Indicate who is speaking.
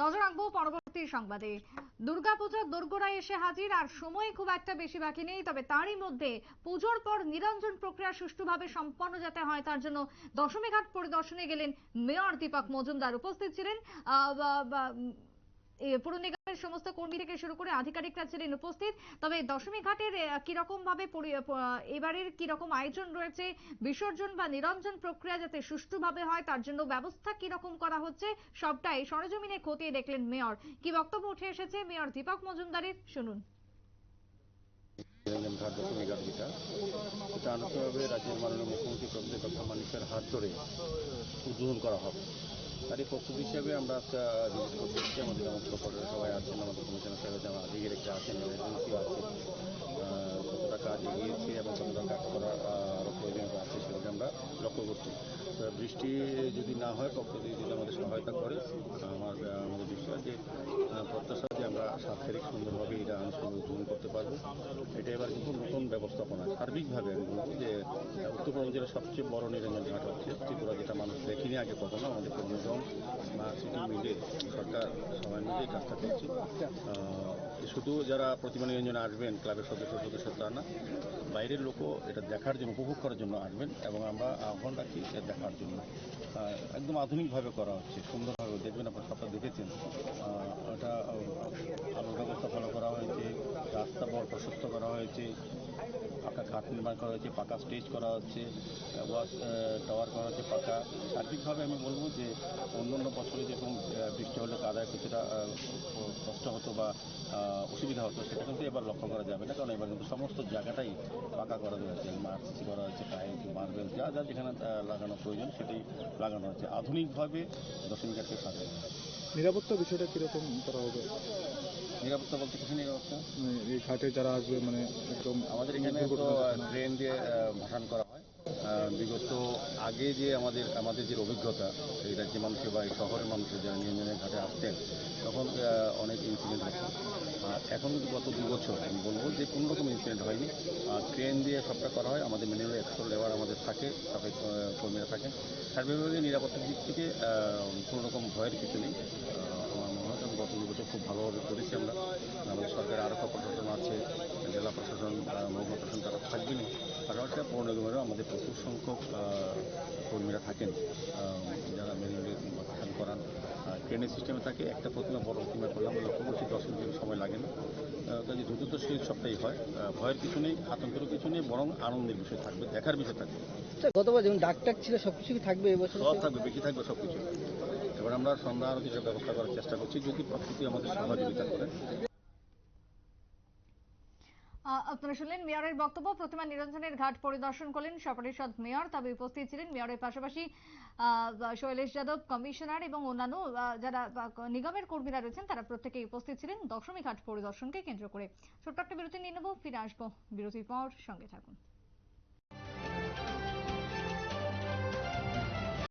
Speaker 1: নজর রাখব পরবর্তী সংবাদে। দুর্গাপূজার দোরগোড়ায় এসে হাজির আর সময় খুব একটা বেশি বাকি নেই তবে তারই মধ্যে পুজোর পর নিরঞ্জন প্রক্রিয়া সুষ্ঠুভাবে সম্পন্ন যাতে হয় তার জন্য দশমী ঘাট পরিদর্শনে গেলেন মেয়র দীপক মজুমদার। উপস্থিত ছিলেন আহ, সমস্ত কর্মী থেকে শুরু করে আধিকারিকরা ছিলেন উপস্থিত। তবে দশমী ঘাটের কীরকম ভাবে এবারের কীরকম আয়োজন রয়েছে, বিসর্জন বা নিরঞ্জন প্রক্রিয়া যাতে সুষ্ঠুভাবে হয়, তার জন্য ব্যবস্থা কীরকম করা হচ্ছে, সবটাই সরজমিনে খতিয়ে দেখলেন মেয়র। কি বক্তব্য উঠে এসেছে মেয়র দীপক মজুমদারের, শুনুন।
Speaker 2: আনুষ্ঠানিকভাবে রাজ্যের মাননীয় মুখ্যমন্ত্রী প্রফেসর ডক্টর মানিকের হাত ধরে উদ্বোধন করা হবে। তারই প্রস্তুতি হিসেবে আমরা আজকে ভিজিট করতে আমাদের যেমন সবাই আছেন, আমাদের কমিশনার সাহেব যেমন আধিকারিকরা আছেন এজেন্সি আছে। কতটা কাজ এগিয়েছে এবং কতটা কাজ আরও প্রয়োজনীয়তা আছে সেটাকে আমরা লক্ষ্য করছি। বৃষ্টি যদি না হয় প্রকৃতি যদি আমাদের সহায়তা করে আমার আমাদের বিশ্বাস যে প্রত্যাশা যে আমরা সাত তারিখ সুন্দরভাবে এটা উদ্বোধন করতে পারব, এটা এবার কিন্তু নতুন ব্যবস্থাপনা। সার্বিকভাবে আমি বলব যে উত্তরবঙ্গ জেলার সবচেয়ে বড় নিরঞ্জন ঘাট হচ্ছে ত্রিপুরা দেখেনি আগে কখনো আমাদের কর্মীজন স্মার্ট সিটি মিলে সরকার সবাই মিলে কাজটা করছে। শুধু যারা প্রতিমা নিরঞ্জনে আসবেন, ক্লাবের সদস্য সদস্য তা না, বাইরের লোকও এটা দেখার জন্য, উপভোগ করার জন্য আসবেন এবং আমরা আহ্বান রাখি এটা দেখার জন্য। একদম আধুনিকভাবে করা হচ্ছে, সুন্দরভাবে। দেখবেন আপনারা সবটা দেখেছেন। এটা আলোর ব্যবস্থা ভালো করা হয়েছে, রাস্তা বড় প্রশস্ত করা হয়েছে। ঘাট নির্মাণ করা হয়েছে, পাকা স্টেজ করা হচ্ছে ওয়াশ টাওয়ার করা হচ্ছে পাকা। সার্বিকভাবে আমি বলব যে অন্য অন্য বছরে যেরকম বৃষ্টি হলে কাদায় কিছুটা কষ্ট হতো বা অসুবিধা হতো, সেটা কিন্তু এবার লক্ষ্য করা যাবে না। কারণ এবার কিন্তু সমস্ত জায়গাটাই পাকা করা হয়েছে। মার্সি করা হয়েছে, টাইলস মার্বেল যা যা যেখানে লাগানো প্রয়োজন সেটাই লাগানো হচ্ছে আধুনিকভাবে দশমী ঘাটকে সাজানো হয়েছে।
Speaker 3: নিরাপত্তা বিষয়টা কীরকম করা হবে?
Speaker 2: নিরাপত্তা বলতে কিছু নিরাপত্তা
Speaker 3: মানে এই ঘাটে যারা আসবে মানে একদম
Speaker 2: আমাদের এখানে ট্রেন দিয়ে ভাসান করা হয়। বিগত আগে যে আমাদের আমাদের যে অভিজ্ঞতা এই রাজ্যের মানুষের বা এই শহরের মানুষের যারা নিয়ন্ত্রণের ঘাটে আসতেন তখন অনেক ইনসিডেন্ট হতো আর এখন কিন্তু গত দু বছর আমি বলব যে কোনো রকম ইনসিডেন্ট হয়নি। আর ট্রেন দিয়ে সবটা করা হয়, আমাদের মিনিমাম একশো লেবার আমাদের থাকে, সাবেক কর্মীরা থাকে। থাকেন সার্বিকভাবে নিরাপত্তার দিক থেকে কোনো রকম ভয়ের কিছু নেই। আমার মনে হয় গত দু বছর খুব ভালোভাবে করেছি আমরা। আমাদের সরকারের আরক্ষা প্রশাসন আছে, জেলা প্রশাসন মহকুমা প্রশাসন তারা থাকবেনই। পাশাপাশি পৌর নিগমেরও আমাদের প্রচুর সংখ্যক কর্মীরা থাকেন। যারা ভাষণ করান। ট্রেনের সিস্টেমে থাকে একটা প্রতিমা বড় প্রতিমা করলাম লক্ষ্য করছি দশ মিনিট সময় লাগে না। কাজে দ্রুত তো সেই সবটাই হয় ভয়ের কিছু নেই আতঙ্কেরও কিছু নেই বরং আনন্দের বিষয় থাকবে দেখার বিষয় থাকবে।
Speaker 4: আচ্ছা, গতবার যেমন ডাক টাক ছিল সব কিছুই থাকবে এবছর
Speaker 2: সব থাকবে বেশি থাকবে সব কিছু এবার আমরা সন্ধ্যা কিছু ব্যবস্থা করার চেষ্টা করছি যদি প্রকৃতি আমাদের সহযোগিতা করে।
Speaker 1: আপনারা শুনলেন মেয়রের বক্তব্য। প্রতিমা নিরঞ্জনের ঘাট পরিদর্শন করলেন সপরিষদ মেয়র। তবে উপস্থিত ছিলেন মেয়রের পাশাপাশি শৈলেশ যাদব, কমিশনার এবং অন্যান্য যারা নিগমের কর্মীরা রয়েছেন, তারা প্রত্যেকেই উপস্থিত ছিলেন দশমী ঘাট পরিদর্শনকে কেন্দ্র করে। ছোট্ট একটা বিরতি নিয়ে নেব, ফিরে আসব বিরতির পর সঙ্গে থাকুন।